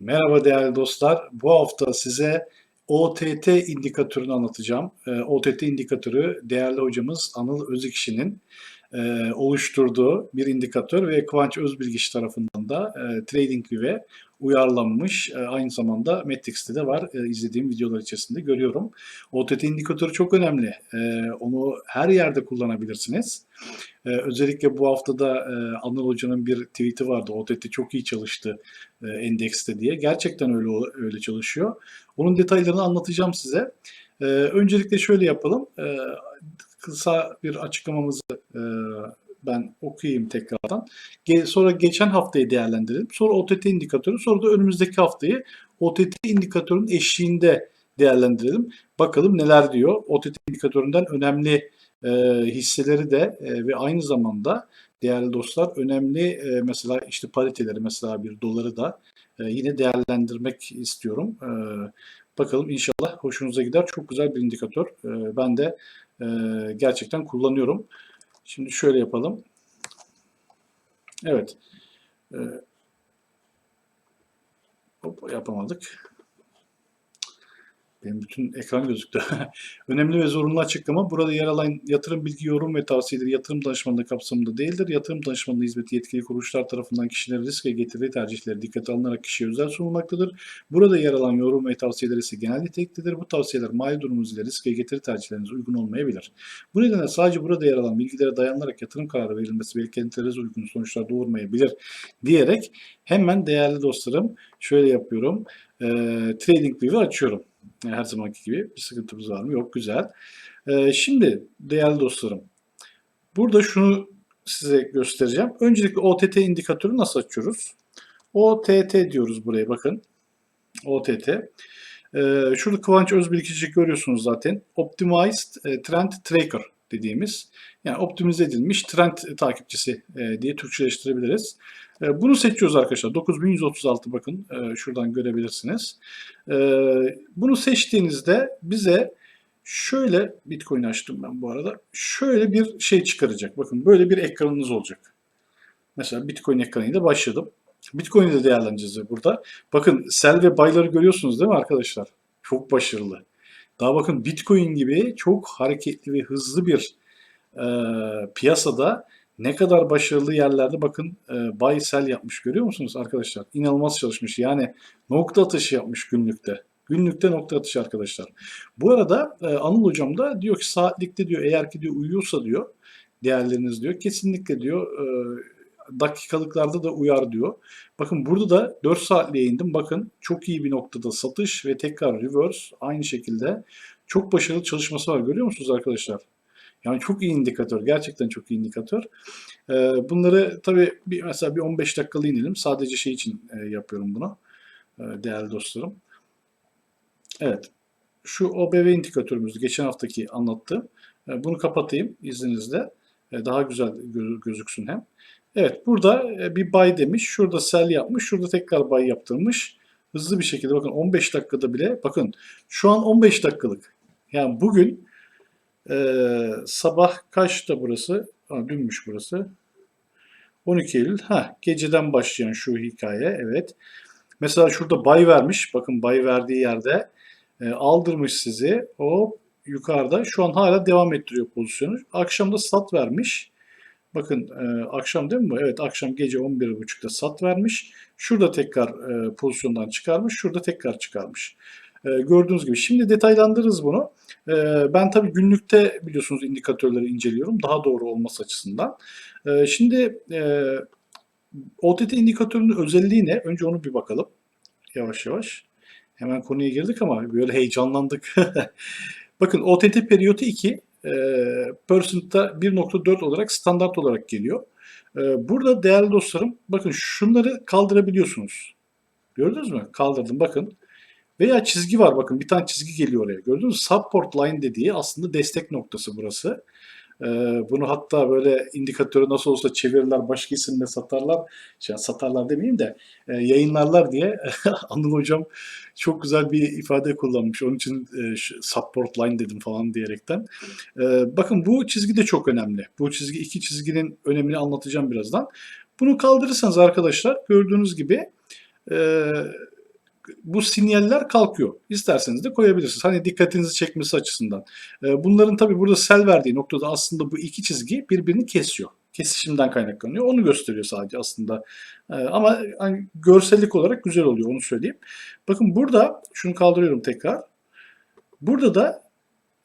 Merhaba değerli dostlar. Bu hafta size OTT indikatörünü anlatacağım. Ee, OTT indikatörü değerli hocamız Anıl Özekişi'nin e, oluşturduğu bir indikatör ve Kıvanç Özbilgiç tarafından da e, TradingView'e uyarlanmış. E, aynı zamanda Matrix'te de var. E, izlediğim videolar içerisinde görüyorum. OTT indikatörü çok önemli. E, onu her yerde kullanabilirsiniz. Özellikle bu haftada Anıl Hoca'nın bir tweet'i vardı. OTT çok iyi çalıştı endekste diye. Gerçekten öyle öyle çalışıyor. Onun detaylarını anlatacağım size. Öncelikle şöyle yapalım. Kısa bir açıklamamızı ben okuyayım tekrardan. Sonra geçen haftayı değerlendirelim. Sonra OTT indikatörü, sonra da önümüzdeki haftayı OTT indikatörün eşliğinde değerlendirelim. Bakalım neler diyor. OTT indikatöründen önemli e, hisseleri de e, ve aynı zamanda değerli dostlar önemli e, mesela işte pariteleri mesela bir doları da e, yine değerlendirmek istiyorum. E, bakalım inşallah hoşunuza gider. Çok güzel bir indikatör. E, ben de e, gerçekten kullanıyorum. Şimdi şöyle yapalım. Evet. E, hop, yapamadık. Benim bütün ekran gözüktü. Önemli ve zorunlu açıklama. Burada yer alan yatırım bilgi, yorum ve tavsiyeleri yatırım danışmanlığı kapsamında değildir. Yatırım danışmanlığı hizmeti yetkili kuruluşlar tarafından kişilerin risk ve getiri tercihleri dikkate alınarak kişiye özel sunulmaktadır. Burada yer alan yorum ve tavsiyeler ise genel niteliktedir. Bu tavsiyeler mali durumunuz ile risk ve getiri tercihlerinize uygun olmayabilir. Bu nedenle sadece burada yer alan bilgilere dayanarak yatırım kararı verilmesi beklentilerinize uygun sonuçlar doğurmayabilir diyerek hemen değerli dostlarım şöyle yapıyorum. E, TradingView'u açıyorum. Her zamanki gibi bir sıkıntımız var mı? Yok güzel. Ee, şimdi değerli dostlarım burada şunu size göstereceğim. Öncelikle OTT indikatörü nasıl açıyoruz? OTT diyoruz buraya bakın. OTT. Ee, şurada Kıvanç Özbilgiç'i görüyorsunuz zaten. Optimized e, Trend Tracker dediğimiz yani optimize edilmiş trend takipçisi e, diye Türkçeleştirebiliriz. E, bunu seçiyoruz arkadaşlar. 9136 bakın e, şuradan görebilirsiniz. Bunu seçtiğinizde bize şöyle Bitcoin açtım ben bu arada. Şöyle bir şey çıkaracak. Bakın böyle bir ekranınız olacak. Mesela Bitcoin ekranıyla başladım. Bitcoin'i de değerlendireceğiz burada. Bakın sell ve buy'ları görüyorsunuz değil mi arkadaşlar? Çok başarılı. Daha bakın Bitcoin gibi çok hareketli ve hızlı bir e, piyasada ne kadar başarılı yerlerde bakın e, buy sell yapmış görüyor musunuz arkadaşlar? İnanılmaz çalışmış. Yani nokta atışı yapmış günlükte. Günlükte nokta atışı arkadaşlar. Bu arada e, Anıl hocam da diyor ki saatlikte diyor eğer ki diyor uyuyorsa diyor değerleriniz diyor kesinlikle diyor e, dakikalıklarda da uyar diyor. Bakın burada da 4 saatliğe indim. Bakın çok iyi bir noktada satış ve tekrar reverse aynı şekilde çok başarılı çalışması var. Görüyor musunuz arkadaşlar? Yani çok iyi indikatör. Gerçekten çok iyi indikatör. Ee, bunları tabii bir, mesela bir 15 dakikalı inelim. Sadece şey için e, yapıyorum bunu. E, değerli dostlarım. Evet. Şu OBV indikatörümüzü geçen haftaki anlattım. E, bunu kapatayım izninizle. Daha güzel gözüksün hem. Evet burada e, bir buy demiş. Şurada sell yapmış. Şurada tekrar buy yaptırmış. Hızlı bir şekilde bakın 15 dakikada bile bakın şu an 15 dakikalık. Yani bugün ee, sabah kaçta burası? Ha, dünmüş burası. 12 Eylül. Ha, geceden başlayan şu hikaye. Evet. Mesela şurada bay vermiş. Bakın bay verdiği yerde e, aldırmış sizi. O yukarıda. Şu an hala devam ettiriyor pozisyonu. Akşamda sat vermiş. Bakın e, akşam değil mi bu? Evet akşam gece 11.30'da sat vermiş. Şurada tekrar e, pozisyondan çıkarmış. Şurada tekrar çıkarmış. E, gördüğünüz gibi. Şimdi detaylandırırız bunu. E, ben tabii günlükte biliyorsunuz indikatörleri inceliyorum. Daha doğru olması açısından. E, şimdi e, OTT indikatörünün özelliği ne? Önce onu bir bakalım. Yavaş yavaş. Hemen konuya girdik ama böyle heyecanlandık. Bakın OTT periyotu 2 e, percent'ta 1.4 olarak standart olarak geliyor. E, burada değerli dostlarım bakın şunları kaldırabiliyorsunuz. Gördünüz mü? Kaldırdım bakın. Veya çizgi var bakın bir tane çizgi geliyor oraya. Gördünüz mü? Support line dediği aslında destek noktası burası. Ee, bunu hatta böyle indikatörü nasıl olsa çevirirler başka isimle satarlar. Şey, satarlar demeyeyim de e, yayınlarlar diye Anıl hocam çok güzel bir ifade kullanmış. Onun için e, support line dedim falan diyerekten. E, bakın bu çizgi de çok önemli. Bu çizgi iki çizginin önemini anlatacağım birazdan. Bunu kaldırırsanız arkadaşlar gördüğünüz gibi e, bu sinyaller kalkıyor. İsterseniz de koyabilirsiniz. Hani dikkatinizi çekmesi açısından. E, bunların tabii burada sel verdiği noktada aslında bu iki çizgi birbirini kesiyor. Kesişimden kaynaklanıyor. Onu gösteriyor sadece aslında. E, ama hani görsellik olarak güzel oluyor onu söyleyeyim. Bakın burada şunu kaldırıyorum tekrar. Burada da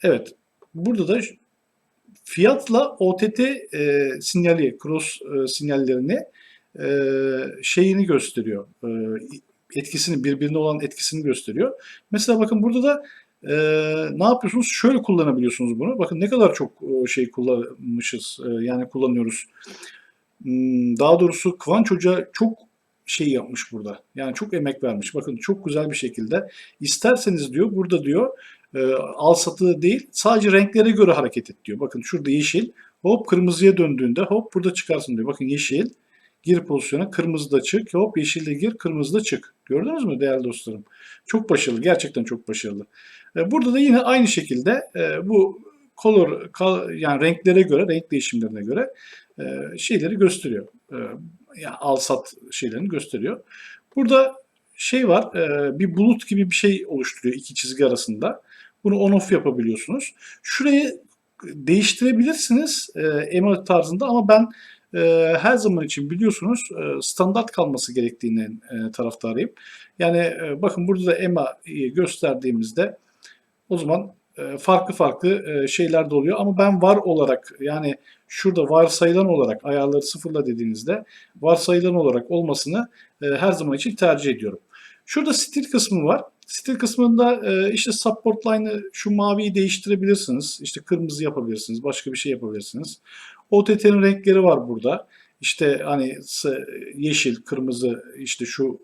evet burada da fiyatla OTT e, sinyali, cross e, sinyallerini e, şeyini gösteriyor. E, etkisini, birbirine olan etkisini gösteriyor. Mesela bakın burada da e, ne yapıyorsunuz? Şöyle kullanabiliyorsunuz bunu. Bakın ne kadar çok e, şey kullanmışız, e, yani kullanıyoruz. Hmm, Daha doğrusu Kıvanç Hoca çok şey yapmış burada. Yani çok emek vermiş. Bakın çok güzel bir şekilde. İsterseniz diyor burada diyor e, al satı değil sadece renklere göre hareket et diyor. Bakın şurada yeşil hop kırmızıya döndüğünde hop burada çıkarsın diyor. Bakın yeşil gir pozisyona kırmızı da çık hop yeşilde gir kırmızı da çık. Gördünüz mü değerli dostlarım? Çok başarılı gerçekten çok başarılı. E, burada da yine aynı şekilde e, bu color yani renklere göre renk değişimlerine göre e, şeyleri gösteriyor. Yani al sat şeylerini gösteriyor. Burada şey var bir bulut gibi bir şey oluşturuyor iki çizgi arasında. Bunu on off yapabiliyorsunuz. Şurayı değiştirebilirsiniz emoji tarzında ama ben e, her zaman için biliyorsunuz e, standart kalması gerektiğini e, taraftarıyım. Yani e, bakın burada da EMA'yı gösterdiğimizde o zaman e, farklı farklı e, şeyler de oluyor ama ben var olarak yani şurada varsayılan olarak ayarları sıfırla dediğinizde varsayılan olarak olmasını e, her zaman için tercih ediyorum. Şurada stil kısmı var. Stil kısmında e, işte support line'ı şu maviyi değiştirebilirsiniz. İşte kırmızı yapabilirsiniz. Başka bir şey yapabilirsiniz. OTT'nin renkleri var burada. İşte hani yeşil, kırmızı, işte şu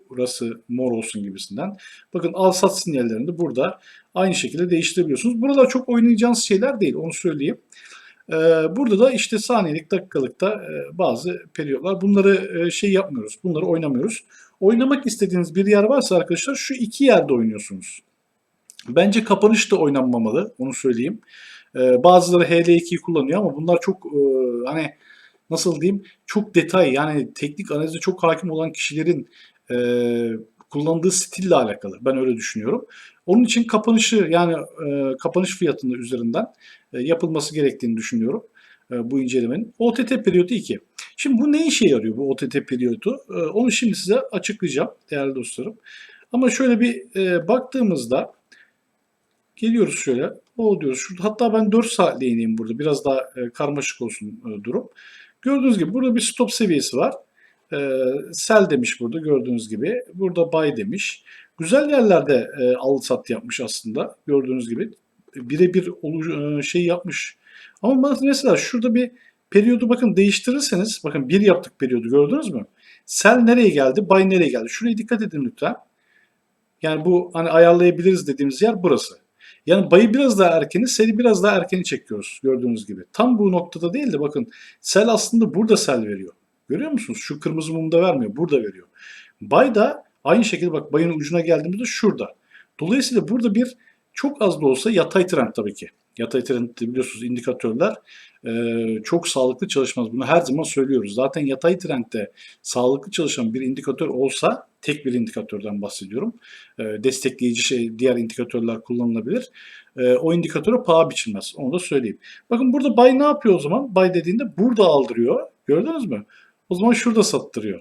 mor olsun gibisinden. Bakın al sat sinyallerini de burada aynı şekilde değiştirebiliyorsunuz. Buralar çok oynayacağınız şeyler değil onu söyleyeyim. Ee, burada da işte saniyelik, dakikalıkta e, bazı periyotlar. Bunları e, şey yapmıyoruz. Bunları oynamıyoruz. Oynamak istediğiniz bir yer varsa arkadaşlar şu iki yerde oynuyorsunuz. Bence kapanış da oynanmamalı. Onu söyleyeyim. Ee, bazıları HL2'yi kullanıyor ama bunlar çok e, hani nasıl diyeyim çok detay yani teknik analize çok hakim olan kişilerin e, kullandığı stille alakalı. Ben öyle düşünüyorum. Onun için kapanışı yani e, kapanış fiyatının üzerinden e, yapılması gerektiğini düşünüyorum e, bu incelemenin. OTT periyodu 2. Şimdi bu ne işe yarıyor bu OTT periyodu? E, onu şimdi size açıklayacağım değerli dostlarım. Ama şöyle bir e, baktığımızda geliyoruz şöyle. O diyoruz. Şurada, hatta ben 4 saatliğe ineyim burada. Biraz daha e, karmaşık olsun e, durum. Gördüğünüz gibi burada bir stop seviyesi var. E, sell demiş burada gördüğünüz gibi. Burada buy demiş. Güzel yerlerde e, al sat yapmış aslında gördüğünüz gibi. Birebir e, şey yapmış. Ama mesela şurada bir periyodu bakın değiştirirseniz bakın bir yaptık periyodu gördünüz mü? Sell nereye geldi? Buy nereye geldi? Şuraya dikkat edin lütfen. Yani bu hani ayarlayabiliriz dediğimiz yer burası. Yani bayı biraz daha erkeni, seli biraz daha erkeni çekiyoruz gördüğünüz gibi. Tam bu noktada değil de bakın sel aslında burada sel veriyor. Görüyor musunuz? Şu kırmızı mumda vermiyor, burada veriyor. Bay da aynı şekilde bak bayın ucuna geldiğimizde şurada. Dolayısıyla burada bir çok az da olsa yatay trend tabii ki. Yatay trend de biliyorsunuz indikatörler e, çok sağlıklı çalışmaz. Bunu her zaman söylüyoruz. Zaten yatay trendde sağlıklı çalışan bir indikatör olsa tek bir indikatörden bahsediyorum. E, destekleyici şey diğer indikatörler kullanılabilir. E, o indikatöre paha biçilmez. Onu da söyleyeyim. Bakın burada buy ne yapıyor o zaman? Buy dediğinde burada aldırıyor. Gördünüz mü? O zaman şurada sattırıyor.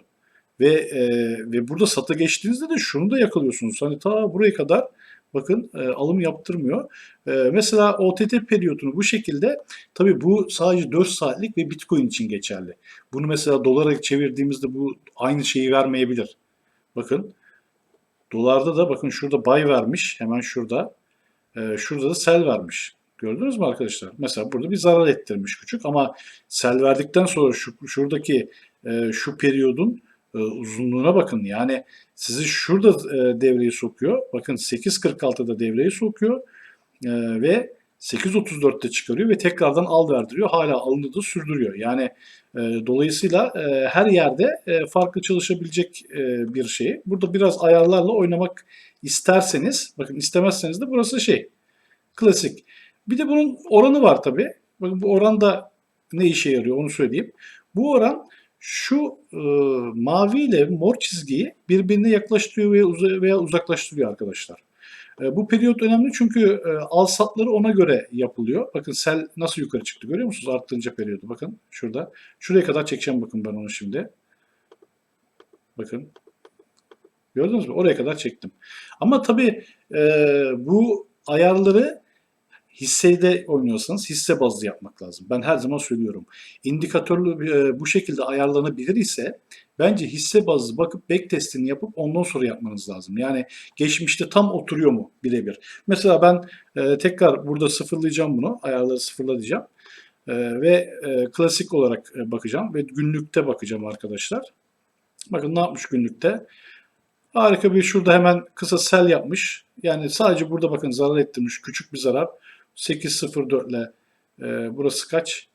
Ve e, ve burada sata geçtiğinizde de şunu da yakalıyorsunuz. Hani ta buraya kadar bakın e, alım yaptırmıyor. E, mesela OTT periyodunu bu şekilde tabii bu sadece 4 saatlik ve Bitcoin için geçerli. Bunu mesela dolara çevirdiğimizde bu aynı şeyi vermeyebilir. Bakın dolarda da bakın şurada buy vermiş hemen şurada. E, şurada da sell vermiş. Gördünüz mü arkadaşlar? Mesela burada bir zarar ettirmiş küçük ama sell verdikten sonra şu, şuradaki e, şu periyodun e, uzunluğuna bakın. Yani sizi şurada e, devreye sokuyor. Bakın 8.46'da devreye sokuyor e, ve 8.34'te çıkarıyor ve tekrardan al verdiriyor. Hala alını da sürdürüyor. Yani e, dolayısıyla e, her yerde e, farklı çalışabilecek e, bir şey. Burada biraz ayarlarla oynamak isterseniz, bakın istemezseniz de burası şey, klasik. Bir de bunun oranı var tabii. Bakın bu oran da ne işe yarıyor onu söyleyeyim. Bu oran şu e, mavi ile mor çizgiyi birbirine yaklaştırıyor veya, uza- veya uzaklaştırıyor arkadaşlar. E, bu periyot önemli çünkü e, al satları ona göre yapılıyor. Bakın sel nasıl yukarı çıktı görüyor musunuz arttırınca periyodu. Bakın şurada. Şuraya kadar çekeceğim bakın ben onu şimdi. Bakın. Gördünüz mü? Oraya kadar çektim. Ama tabii e, bu ayarları hissede oynuyorsanız hisse bazlı yapmak lazım. Ben her zaman söylüyorum. İndikatörlü e, bu şekilde ayarlanabilir ise bence hisse bazlı bakıp backtestini yapıp ondan sonra yapmanız lazım. Yani geçmişte tam oturuyor mu birebir. Mesela ben e, tekrar burada sıfırlayacağım bunu. Ayarları sıfırla diyeceğim. E, ve klasik olarak bakacağım ve günlükte bakacağım arkadaşlar. Bakın ne yapmış günlükte. Harika bir şurada hemen kısa sell yapmış. Yani sadece burada bakın zarar ettirmiş. Küçük bir zarar. 8.04 ile e, burası kaç?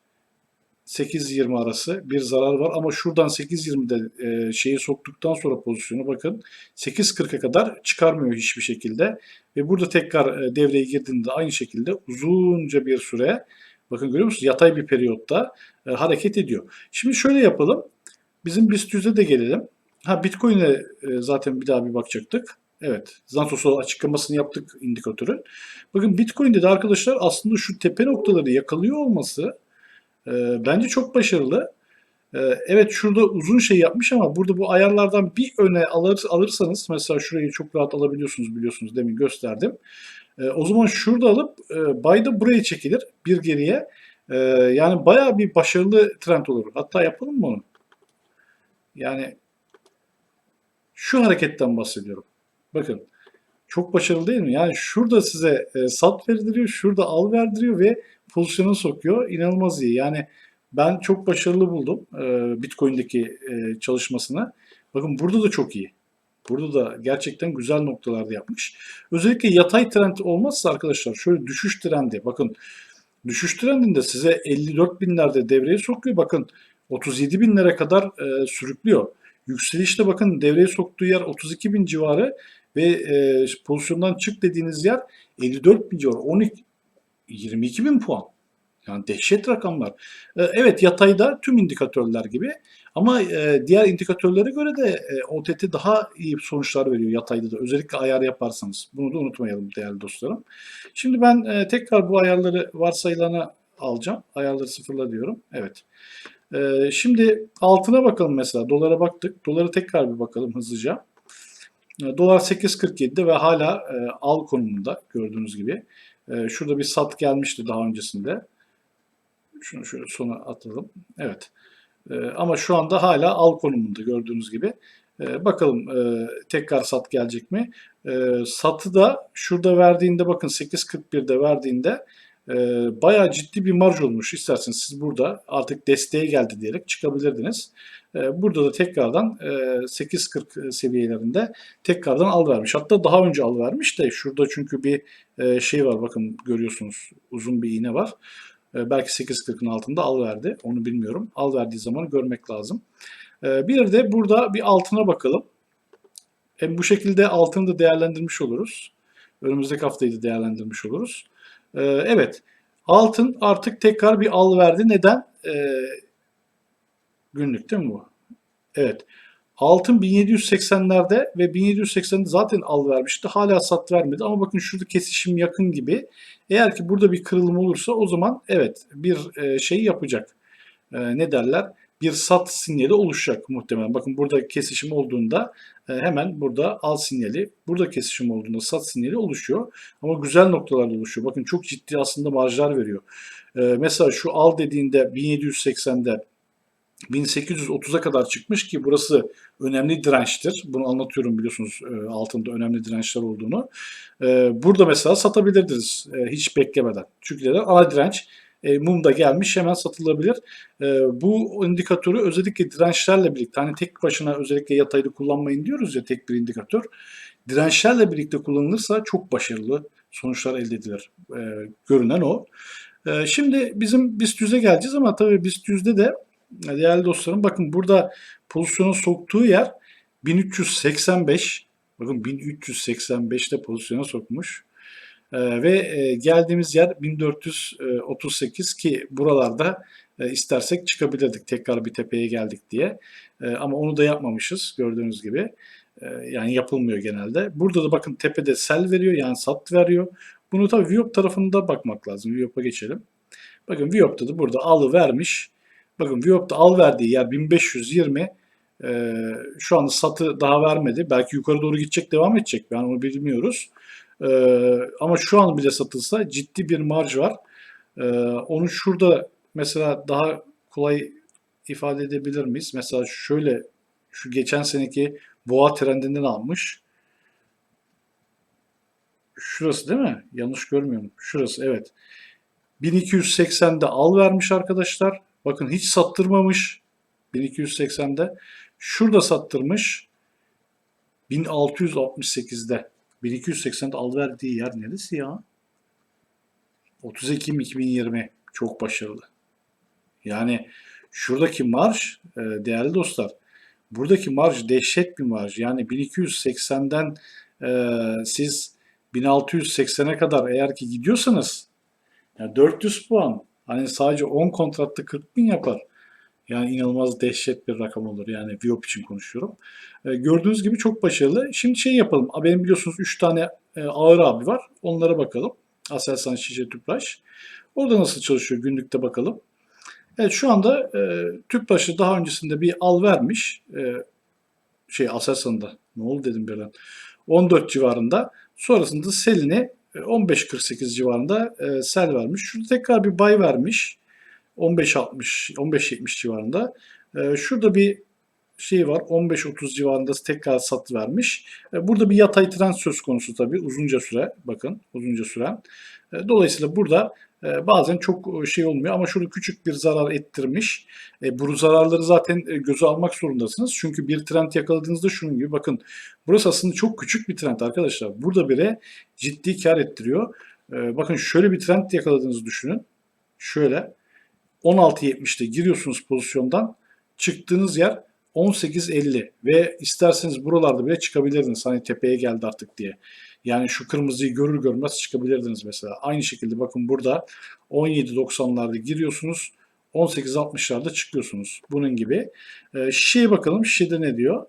8.20 arası bir zarar var ama şuradan 8.20'de e, şeyi soktuktan sonra pozisyonu bakın 8.40'a kadar çıkarmıyor hiçbir şekilde ve burada tekrar e, devreye girdiğinde aynı şekilde uzunca bir süre bakın görüyor musunuz yatay bir periyotta e, hareket ediyor. Şimdi şöyle yapalım. Bizim BIST 100'e de gelelim. Ha Bitcoin'e e, zaten bir daha bir bakacaktık. Evet. Zantos'a açıklamasını yaptık indikatörün. Bakın Bitcoin'de de arkadaşlar aslında şu tepe noktaları yakalıyor olması e, bence çok başarılı. E, evet şurada uzun şey yapmış ama burada bu ayarlardan bir öne alır, alırsanız mesela şurayı çok rahat alabiliyorsunuz biliyorsunuz demin gösterdim. E, o zaman şurada alıp e, bayda buraya çekilir bir geriye. E, yani bayağı bir başarılı trend olur. Hatta yapalım mı onu? Yani şu hareketten bahsediyorum. Bakın çok başarılı değil mi? Yani şurada size e, sat verdiriyor, şurada al verdiriyor ve pozisyona sokuyor. İnanılmaz iyi. Yani ben çok başarılı buldum e, Bitcoin'deki e, çalışmasını. Bakın burada da çok iyi. Burada da gerçekten güzel noktalarda yapmış. Özellikle yatay trend olmazsa arkadaşlar şöyle düşüş trendi. Bakın düşüş trendinde size 54 binlerde devreye sokuyor. Bakın 37 binlere kadar e, sürüklüyor. Yükselişte bakın devreye soktuğu yer 32 bin civarı ve e, pozisyondan çık dediğiniz yer 54 bin civarı. 12, 22 bin puan. Yani dehşet rakamlar. E, evet yatayda tüm indikatörler gibi ama e, diğer indikatörlere göre de e, OTT daha iyi sonuçlar veriyor yatayda da. Özellikle ayar yaparsanız. Bunu da unutmayalım değerli dostlarım. Şimdi ben tekrar bu ayarları varsayılana alacağım. Ayarları sıfırla diyorum. Evet. Şimdi altına bakalım mesela. Dolara baktık. Dolara tekrar bir bakalım hızlıca. Ee, Dolar 8.47'de ve hala e, al konumunda gördüğünüz gibi. Ee, şurada bir sat gelmişti daha öncesinde. Şunu şöyle sona atalım. Evet. Ee, ama şu anda hala al konumunda gördüğünüz gibi. Ee, bakalım e, tekrar sat gelecek mi? Ee, satı da şurada verdiğinde bakın 8.41'de verdiğinde e, bayağı ciddi bir marj olmuş. İsterseniz siz burada artık desteğe geldi diyerek çıkabilirdiniz. E, burada da tekrardan e, 8.40 seviyelerinde tekrardan al vermiş. Hatta daha önce al vermiş de şurada çünkü bir e, şey var bakın görüyorsunuz uzun bir iğne var. E, belki 8.40'ın altında al verdi. Onu bilmiyorum. Al verdiği zaman görmek lazım. E, bir de burada bir altına bakalım. Hem bu şekilde altını da değerlendirmiş oluruz. Önümüzdeki haftayı da değerlendirmiş oluruz. Ee, evet. Altın artık tekrar bir al verdi. Neden? Ee, günlük değil mi bu? Evet. Altın 1780'lerde ve 1780'de zaten al vermişti. Hala sat vermedi ama bakın şurada kesişim yakın gibi. Eğer ki burada bir kırılım olursa o zaman evet bir e, şey yapacak. E, ne derler? Bir sat sinyali oluşacak muhtemelen. Bakın burada kesişim olduğunda e, hemen burada al sinyali, burada kesişim olduğunda sat sinyali oluşuyor. Ama güzel noktalarda oluşuyor. Bakın çok ciddi aslında marjlar veriyor. Mesela şu al dediğinde 1780'de 1830'a kadar çıkmış ki burası önemli dirençtir. Bunu anlatıyorum biliyorsunuz e, altında önemli dirençler olduğunu. E, burada mesela satabilirdiniz e, hiç beklemeden. Çünkü neden? Ana direnç e, mumda gelmiş hemen satılabilir. Bu indikatörü özellikle dirençlerle birlikte hani tek başına özellikle yataylı kullanmayın diyoruz ya tek bir indikatör. Dirençlerle birlikte kullanılırsa çok başarılı sonuçlar elde edilir. Görünen o. Şimdi bizim BIST 100'e geleceğiz ama tabii BIST 100'de de değerli dostlarım bakın burada pozisyona soktuğu yer 1385. Bakın 1385'te pozisyona sokmuş. Ee, ve e, geldiğimiz yer 1438 ki buralarda e, istersek çıkabilirdik tekrar bir tepeye geldik diye. E, ama onu da yapmamışız gördüğünüz gibi. E, yani yapılmıyor genelde. Burada da bakın tepede sell veriyor yani sat veriyor. Bunu tabii Viop tarafında bakmak lazım. Viop'a geçelim. Bakın Viop'ta da burada alı vermiş. Bakın Viop'ta al verdiği yer 1520. Ee, şu anda satı daha vermedi. Belki yukarı doğru gidecek, devam edecek. Ben onu bilmiyoruz. Ee, ama şu an bile satılsa ciddi bir marj var. Ee, onu şurada mesela daha kolay ifade edebilir miyiz? Mesela şöyle şu geçen seneki boğa trendinden almış. Şurası değil mi? Yanlış görmüyorum. Şurası evet. 1280'de al vermiş arkadaşlar. Bakın hiç sattırmamış. 1280'de. Şurada sattırmış. 1668'de. 1280'de al verdiği yer neresi ya? 30 Ekim 2020. Çok başarılı. Yani şuradaki marj e, değerli dostlar buradaki marj dehşet bir marj. Yani 1280'den e, siz 1680'e kadar eğer ki gidiyorsanız yani 400 puan hani sadece 10 kontratta 40 bin yapar. Yani inanılmaz dehşet bir rakam olur. Yani Viop için konuşuyorum. E, gördüğünüz gibi çok başarılı. Şimdi şey yapalım. Benim biliyorsunuz 3 tane e, ağır abi var. Onlara bakalım. Aselsan Şişe Tüpraş. Orada nasıl çalışıyor günlükte bakalım. Evet şu anda e, Tüpraş'ı daha öncesinde bir al vermiş. E, şey Aselsan'da. Ne oldu dedim birden. 14 civarında. Sonrasında Sel'ini 15.48 civarında e, sel vermiş. Şurada tekrar bir bay vermiş. 15.60, 15.70 civarında. E, şurada bir şey var. 15.30 civarında tekrar sat vermiş. E, burada bir yatay trend söz konusu tabii. Uzunca süre. Bakın uzunca süren. Dolayısıyla burada bazen çok şey olmuyor ama şurada küçük bir zarar ettirmiş. E, bu zararları zaten e, göze almak zorundasınız. Çünkü bir trend yakaladığınızda şunun gibi bakın burası aslında çok küçük bir trend arkadaşlar. Burada bile ciddi kar ettiriyor. E, bakın şöyle bir trend yakaladığınızı düşünün. Şöyle 16.70'te giriyorsunuz pozisyondan çıktığınız yer 18.50 ve isterseniz buralarda bile çıkabilirdiniz hani tepeye geldi artık diye. Yani şu kırmızıyı görür görmez çıkabilirdiniz mesela. Aynı şekilde bakın burada 17.90'larda giriyorsunuz. 18.60'larda çıkıyorsunuz. Bunun gibi. Ee, şişeye bakalım. Şişede ne diyor?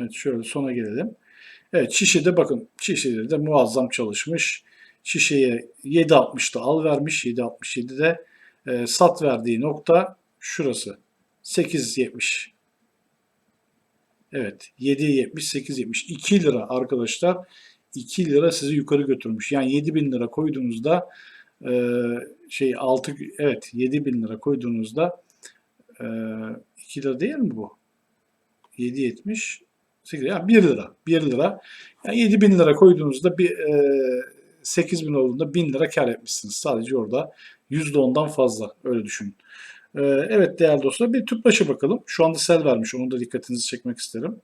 Evet şöyle sona gelelim. Evet şişede bakın şişede de muazzam çalışmış. Şişeye 7.60'da al vermiş. 7.67'de e, sat verdiği nokta şurası. 8.70. Evet 7.70 8.70 2 lira arkadaşlar 2 lira sizi yukarı götürmüş. Yani 7 bin lira koyduğunuzda e, şey 6 evet 7 bin lira koyduğunuzda e, 2 lira değil mi bu? 7.70 8 yani 1 lira 1 lira yani 7 bin lira koyduğunuzda bir e, 8 bin olduğunda 1000 lira kar etmişsiniz. Sadece orada %10'dan fazla öyle düşünün. Ee, evet değerli dostlar bir tüpraşa bakalım. Şu anda sel vermiş. Onun da dikkatinizi çekmek isterim.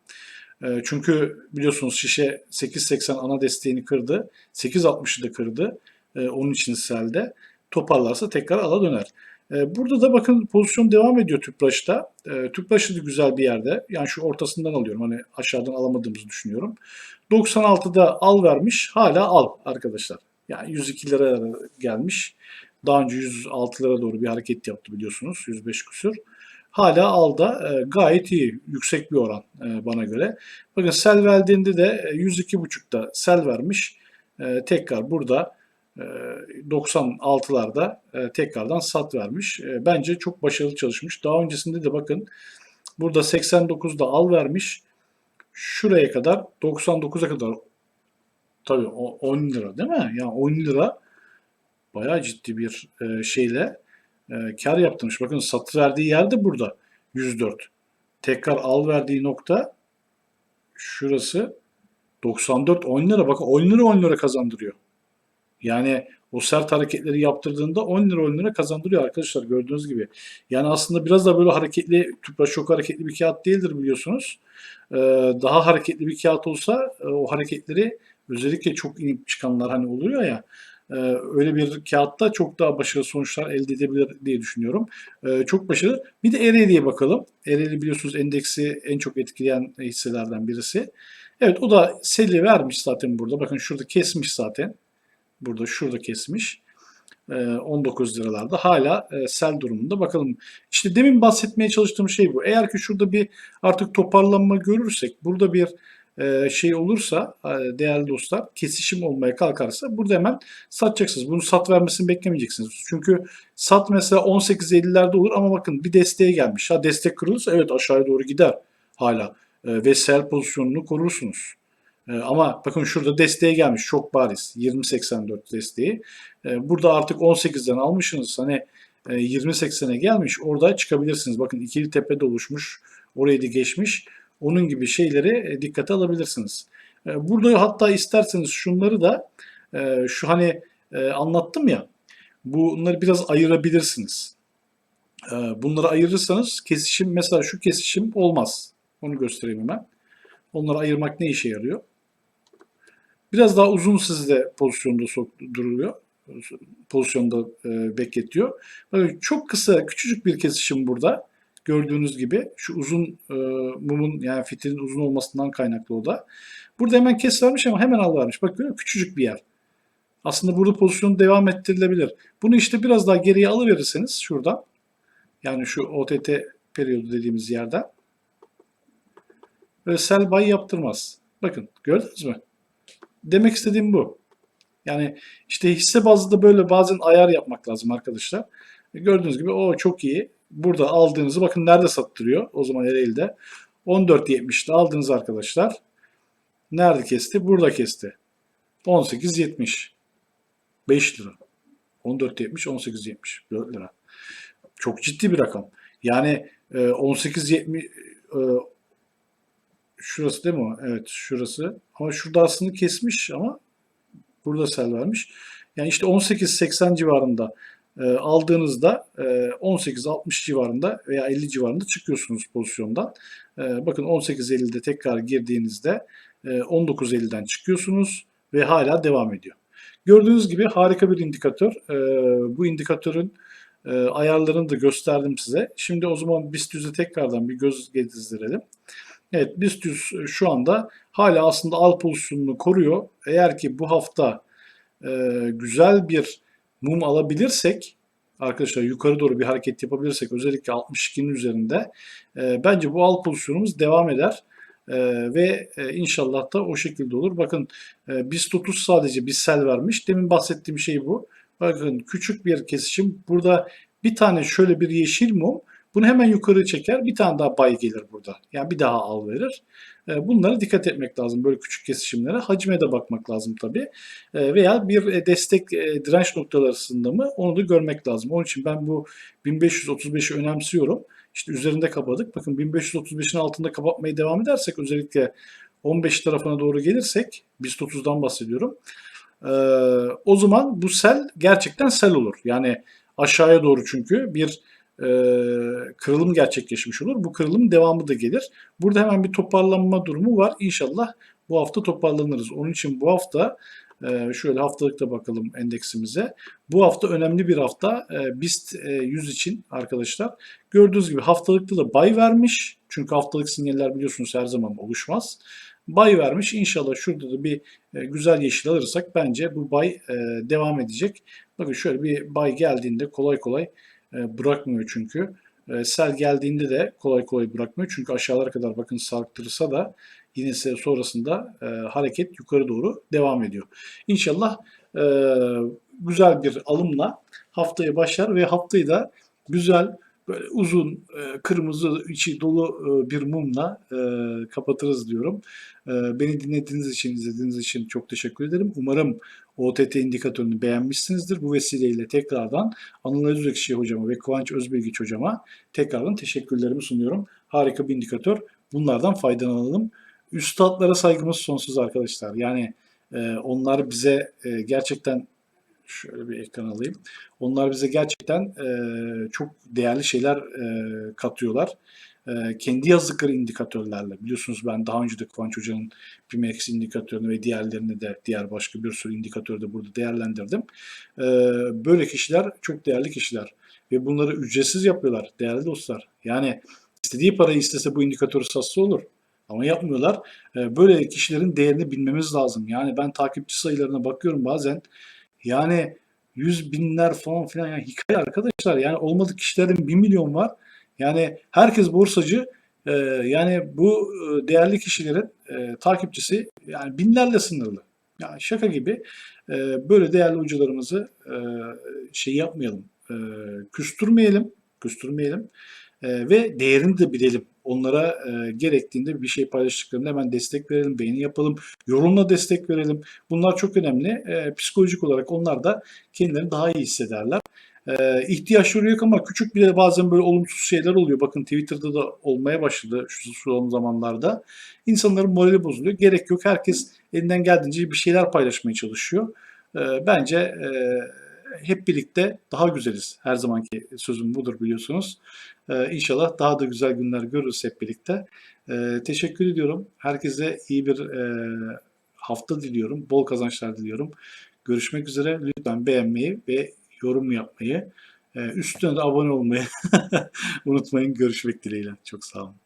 Ee, çünkü biliyorsunuz şişe 8.80 ana desteğini kırdı. 8.60'ı da kırdı. Ee, onun için selde. Toparlarsa tekrar ala döner. Burada da bakın pozisyon devam ediyor Tüpraş'ta. Tüpraş'ı da güzel bir yerde. Yani şu ortasından alıyorum. Hani aşağıdan alamadığımızı düşünüyorum. 96'da al vermiş. Hala al arkadaşlar. Yani 102 lira gelmiş. Daha önce 106'lara doğru bir hareket yaptı biliyorsunuz. 105 küsür. Hala alda e, gayet iyi. Yüksek bir oran e, bana göre. Bakın sel verdiğinde de e, 102.5'da sel vermiş. E, tekrar burada e, 96'larda e, tekrardan sat vermiş. E, bence çok başarılı çalışmış. Daha öncesinde de bakın burada 89'da al vermiş. Şuraya kadar 99'a kadar tabii 10 lira değil mi? Yani 10 lira bayağı ciddi bir e, şeyle e, kar yaptırmış. Bakın satı verdiği yer de burada 104. Tekrar al verdiği nokta şurası 94 10 lira. Bakın 10 lira 10 lira kazandırıyor. Yani o sert hareketleri yaptırdığında 10 lira 10 lira kazandırıyor arkadaşlar gördüğünüz gibi. Yani aslında biraz da böyle hareketli, tüpraş çok hareketli bir kağıt değildir biliyorsunuz. Ee, daha hareketli bir kağıt olsa e, o hareketleri özellikle çok inip çıkanlar hani oluyor ya öyle bir kağıtta çok daha başarılı sonuçlar elde edebilir diye düşünüyorum. Ee, çok başarılı. Bir de Ereğli'ye bakalım. Ereğli biliyorsunuz endeksi en çok etkileyen hisselerden birisi. Evet o da seli vermiş zaten burada. Bakın şurada kesmiş zaten. Burada şurada kesmiş. e, 19 liralarda hala e, sel durumunda. Bakalım işte demin bahsetmeye çalıştığım şey bu. Eğer ki şurada bir artık toparlanma görürsek burada bir şey olursa e, değerli dostlar kesişim olmaya kalkarsa burada hemen satacaksınız. Bunu sat vermesini beklemeyeceksiniz. Çünkü sat mesela 18.50'lerde olur ama bakın bir desteğe gelmiş. Ha destek kırılırsa evet aşağıya doğru gider hala E, ve sell pozisyonunu korursunuz. E, ama bakın şurada desteğe gelmiş çok bariz 20.84 desteği. E, burada artık 18'den almışsınız hani e, 20.80'e gelmiş orada çıkabilirsiniz. Bakın ikili tepede oluşmuş orayı da geçmiş. Onun gibi şeyleri e, dikkate alabilirsiniz. E, Burada hatta isterseniz şunları da e, şu hani anlattım ya bunları biraz ayırabilirsiniz. Bunları ayırırsanız kesişim mesela şu kesişim olmaz. Onu göstereyim hemen. Onları ayırmak ne işe yarıyor? Biraz daha uzun sizde pozisyonda sok- duruluyor. Pozisyonda bekletiyor. Çok kısa, küçücük bir kesişim burada. Gördüğünüz gibi şu uzun e, mumun yani fitilin uzun olmasından kaynaklı o da. Burada hemen kes vermiş ama hemen al vermiş. Bak görüyor? Küçücük bir yer. Aslında burada pozisyon devam ettirilebilir. Bunu işte biraz daha geriye alıverirseniz şuradan yani şu OTT periyodu dediğimiz yerden böyle sell buy yaptırmaz. Bakın gördünüz mü? Demek istediğim bu. Yani işte hisse bazlı böyle bazen ayar yapmak lazım arkadaşlar. Gördüğünüz gibi o çok iyi. Burada aldığınızı bakın nerede sattırıyor. O zaman Ereğli'de. 14.70'de aldınız arkadaşlar. Nerede kesti? Burada kesti. 18.70. 5 lira. 14.70, 18.70. 4 lira. Çok ciddi bir rakam. Yani e, 18.70 e, şurası değil mi? Evet şurası. Ama şurada aslında kesmiş ama burada sel vermiş. Yani işte 18.80 civarında e, aldığınızda e, 18.60 civarında veya 50 civarında çıkıyorsunuz pozisyondan. E, bakın 18.50'de tekrar girdiğinizde e, 19.50'den çıkıyorsunuz ve hala devam ediyor. Gördüğünüz gibi harika bir indikatör. E, bu indikatörün e, ayarlarını da gösterdim size. Şimdi o zaman BIST 100'e tekrardan bir göz gezdirelim. Evet BIST 100 şu anda hala aslında al pozisyonunu koruyor. Eğer ki bu hafta e, güzel bir mum alabilirsek arkadaşlar yukarı doğru bir hareket yapabilirsek özellikle 62'nin üzerinde e, bence bu al pozisyonumuz devam eder. E, ve e, inşallah da o şekilde olur. Bakın e, BIST 30 sadece bir sel vermiş. Demin bahsettiğim şey bu. Bakın küçük bir kesişim. Burada bir tane şöyle bir yeşil mum bunu hemen yukarı çeker. Bir tane daha bay gelir burada. Yani bir daha al verir. E, Bunlara dikkat etmek lazım böyle küçük kesişimlere. Hacme de bakmak lazım tabii. E, Veya bir e, destek e, direnç noktaları arasında mı onu da görmek lazım. Onun için ben bu 1535'i önemsiyorum. İşte üzerinde kapadık. Bakın 1535'in altında kapatmaya devam edersek özellikle 15 tarafına doğru gelirsek BIST 30'dan bahsediyorum. E, O zaman bu sel gerçekten sel olur. Yani aşağıya doğru çünkü bir e, kırılım gerçekleşmiş olur. Bu kırılım devamı da gelir. Burada hemen bir toparlanma durumu var. İnşallah bu hafta toparlanırız. Onun için bu hafta e, şöyle haftalıkta bakalım endeksimize. Bu hafta önemli bir hafta e, BIST e, 100 için arkadaşlar. Gördüğünüz gibi haftalıkta da bay vermiş. Çünkü haftalık sinyaller biliyorsunuz her zaman oluşmaz. Bay vermiş. İnşallah şurada da bir e, güzel yeşil alırsak bence bu bay e, devam edecek. Bakın şöyle bir bay geldiğinde kolay kolay e, bırakmıyor çünkü. E, Sel geldiğinde de kolay kolay bırakmıyor. Çünkü aşağılara kadar bakın sarktırırsa da yine sonrasında e, hareket yukarı doğru devam ediyor. İnşallah e, güzel bir alımla haftaya başlar ve haftayı da güzel böyle uzun e, kırmızı içi dolu e, bir mumla e, kapatırız diyorum. Beni dinlediğiniz için, izlediğiniz için çok teşekkür ederim. Umarım OTT indikatörünü beğenmişsinizdir. Bu vesileyle tekrardan Anıl Özekşi hocama ve Kıvanç Özbilgiç hocama tekrardan teşekkürlerimi sunuyorum. Harika bir indikatör. Bunlardan faydalanalım. Üstadlara saygımız sonsuz arkadaşlar. Yani onlar bize gerçekten şöyle bir ekran alayım. Onlar bize gerçekten e, çok değerli şeyler e, katıyorlar. E, kendi yazdıkları indikatörlerle. Biliyorsunuz ben daha önce de Kıvanç Hoca'nın Pimex indikatörünü ve diğerlerini de diğer başka bir sürü indikatörü de burada değerlendirdim. E, böyle kişiler çok değerli kişiler. Ve bunları ücretsiz yapıyorlar değerli dostlar. Yani istediği parayı istese bu indikatörü satsa olur. Ama yapmıyorlar. E, böyle kişilerin değerini bilmemiz lazım. Yani ben takipçi sayılarına bakıyorum bazen. Yani yüz binler falan filan yani hikaye arkadaşlar yani olmadık kişilerin bir milyon var. Yani herkes borsacı. Ee, yani bu e, değerli kişilerin e, takipçisi yani binlerle sınırlı. Yani şaka gibi e, böyle değerli hocalarımızı e, şey yapmayalım, e, küstürmeyelim, küstürmeyelim e, ve değerini de bilelim. Onlara e, gerektiğinde bir şey paylaştıklarında hemen destek verelim, beğeni yapalım, yorumla destek verelim. Bunlar çok önemli. E, psikolojik olarak onlar da kendilerini daha iyi hissederler. E, ihtiyaçları yok ama küçük bile bazen böyle olumsuz şeyler oluyor. Bakın Twitter'da da olmaya başladı şu son zamanlarda. İnsanların morali bozuluyor. Gerek yok. Herkes elinden geldiğince bir şeyler paylaşmaya çalışıyor. E, bence e, hep birlikte daha güzeliz. Her zamanki sözüm budur biliyorsunuz. Ee, inşallah daha da güzel günler görürüz hep birlikte. Ee, teşekkür ediyorum. Herkese iyi bir e, hafta diliyorum. Bol kazançlar diliyorum. Görüşmek üzere. Lütfen beğenmeyi ve yorum yapmayı, e, üstüne de abone olmayı unutmayın. Görüşmek dileğiyle. Çok sağ olun.